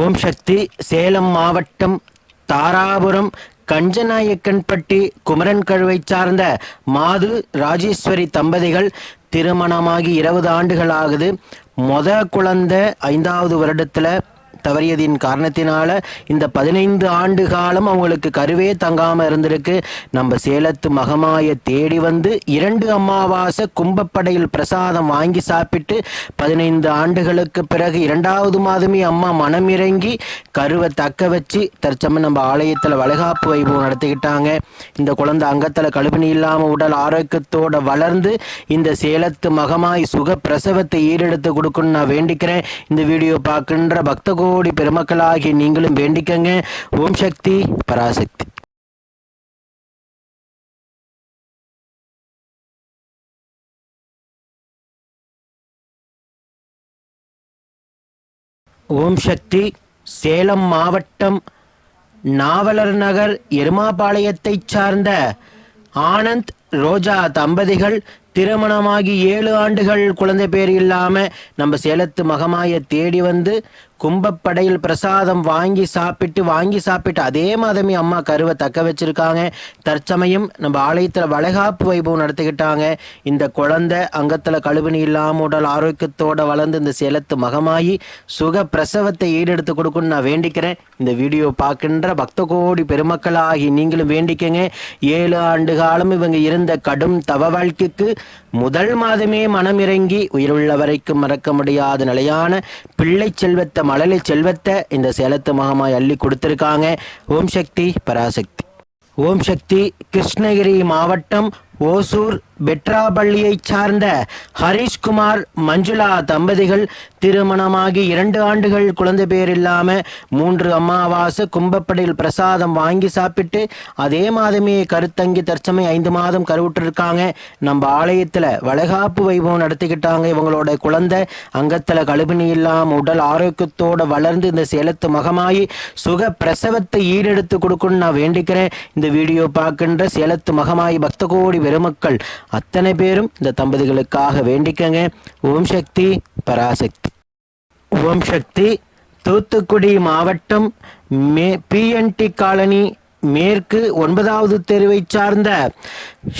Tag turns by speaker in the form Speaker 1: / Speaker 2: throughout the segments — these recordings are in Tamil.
Speaker 1: ஓம் சக்தி சேலம் மாவட்டம் தாராபுரம் கஞ்சநாயக்கன்பட்டி குமரன் கழுவை சார்ந்த மாது ராஜேஸ்வரி தம்பதிகள் திருமணமாகி இருபது ஆண்டுகள் ஆகுது மொத குழந்தை ஐந்தாவது வருடத்தில் தவறியதின் காரணத்தினால இந்த பதினைந்து ஆண்டு காலம் அவங்களுக்கு கருவே தங்காம இருந்திருக்கு. நம்ம சேலத்து மகமாய தேடி வந்து இரண்டு அமாவாசை கும்பப்படையில் பிரசாதம் வாங்கி சாப்பிட்டு பதினைந்து ஆண்டுகளுக்கு பிறகு இரண்டாவது மாதமே அம்மா மனம் இறங்கி கருவை தக்க வச்சு தற்சமயம் நம்ம ஆலயத்தில் வளைகாப்பு வைபவம் நடத்திக்கிட்டாங்க. இந்த குழந்தை அங்கத்தில் கழுப்பினி இல்லாமல் உடல் ஆரோக்கியத்தோட வளர்ந்து இந்த சேலத்து மகமாய் சுக பிரசவத்தை ஈடெடுத்து கொடுக்கணும்னு நான் வேண்டிக்கிறேன். இந்த வீடியோ பார்க்கின்ற பக்தகோ கோடி பெருமக்களாகி நீங்களும் வேண்டிக்கங்க. ஓம் சக்தி பராசக்தி. ஓம் சக்தி சேலம் மாவட்டம் நாவலர் நகர் எருமாபாளையத்தைச் சார்ந்த ஆனந்த் ரோஜா தம்பதிகள் திருமணமாகி ஏழு ஆண்டுகள் குழந்தை பேர் இல்லாம நம்ம சேலத்து மகமாய தேடி வந்து கும்பப்படையில் பிரசாதம் வாங்கி சாப்பிட்டு வாங்கி சாப்பிட்டு அதே மாதமே அம்மா கருவை தக்க வச்சிருக்காங்க. தற்சமயம் நம்ம ஆலயத்தில் வளைகாப்பு வைபவம் நடத்திக்கிட்டாங்க. இந்த குழந்தை அங்கத்தில் கழுவினி இல்லாமல் உடல் ஆரோக்கியத்தோட வளர்ந்து இந்த சேலத்து மகமாயி சுக பிரசவத்தை ஈடெடுத்து கொடுக்கணும்னு நான் வேண்டிக்கிறேன். இந்த வீடியோ பார்க்கின்ற பக்த கோடி பெருமக்களாகி நீங்களும் வேண்டிக்கங்க. ஏழு ஆண்டு காலம் இவங்க இருந்த கடும் தவ வாழ்க்கைக்கு முதல் மாதமே மனம் இறங்கி உயிருள்ள வரைக்கும் மறக்க முடியாத நிலையான பிள்ளை செல்வத்தை மழலை செல்வத்தை இந்த சேலத்து மகமாய் அள்ளி கொடுத்துருக்காங்க. ஓம் சக்தி பராசக்தி. ஓம் சக்தி கிருஷ்ணகிரி மாவட்டம் ஓசூர் பெட்ராபள்ளியைச் சார்ந்த ஹரிஷ்குமார் மஞ்சுளா தம்பதிகள் திருமணமாகி இரண்டு ஆண்டுகள் குழந்தை பேர் இல்லாம மூன்று அமாவாசை கும்பப்படையில் பிரசாதம் வாங்கி சாப்பிட்டு அதே மாதமே கருத்தங்கி தற்சமை ஐந்து மாதம் கருவுற்றிருக்காங்க. நம்ம ஆலயத்துல வளைகாப்பு வைபவம் நடத்திக்கிட்டாங்க இவங்களோட குழந்தை. அங்கத்துல கழுபினி இல்லாம உடல் ஆரோக்கியத்தோட வளர்ந்து இந்த சேலத்து மகமாயி சுக பிரசவத்தை ஈடெடுத்து கொடுக்கணும்னு நான் வேண்டிக்கிறேன். இந்த வீடியோ பார்க்கின்ற சேலத்து மகமாயி பக்த கோடி பெருமக்கள். அத்தனை பேரும் இந்த தம்பதிகளுக்காக வேண்டிக்கங்க. ஓம் சக்தி பராசக்தி. ஓம் சக்தி தூத்துக்குடி மாவட்டம் மே பிஎன்டி காலனி மேற்கு ஒன்பதாவது தெருவைச் சார்ந்த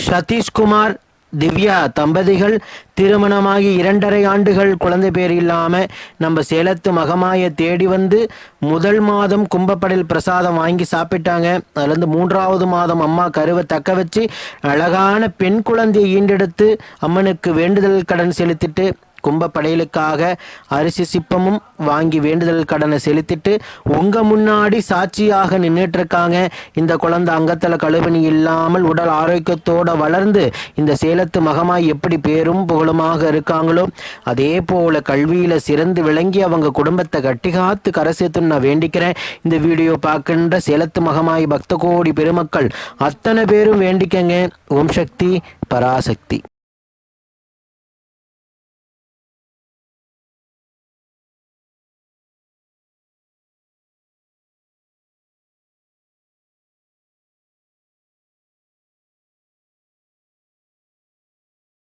Speaker 1: சதீஷ்குமார் திவ்யா தம்பதிகள் திருமணமாகி இரண்டரை ஆண்டுகள் குழந்தை பேர் இல்லாம நம்ம சேலத்து மகமாய தேடி வந்து முதல் மாதம் கும்பப்படையில் பிரசாதம் வாங்கி சாப்பிட்டாங்க. அதுலேருந்து மூன்றாவது மாதம் அம்மா கருவை தக்க வச்சு அழகான பெண் குழந்தையை ஈண்டெடுத்து அம்மனுக்கு வேண்டுதல் கடன் செலுத்திட்டு கும்பப்படையலுக்காக அரிசி சிப்பமும் வாங்கி வேண்டுதல் கடனை செலுத்திட்டு உங்க முன்னாடி சாட்சியாக நின்றுட்டு இருக்காங்க இந்த குழந்தை அங்கத்தில் கழுவணி இல்லாமல் உடல் ஆரோக்கியத்தோட வளர்ந்து இந்த சேலத்து மகமாய் எப்படி பேரும் புகழுமாக இருக்காங்களோ அதே போல கல்வியில சிறந்து விளங்கி அவங்க குடும்பத்தை கட்டிகாத்து கரை சேர்த்துன்னு நான் வேண்டிக்கிறேன். இந்த வீடியோ பார்க்கின்ற சேலத்து மகமாய் பக்த கோடி பெருமக்கள் அத்தனை பேரும் வேண்டிக்கங்க. ஓம் சக்தி பராசக்தி.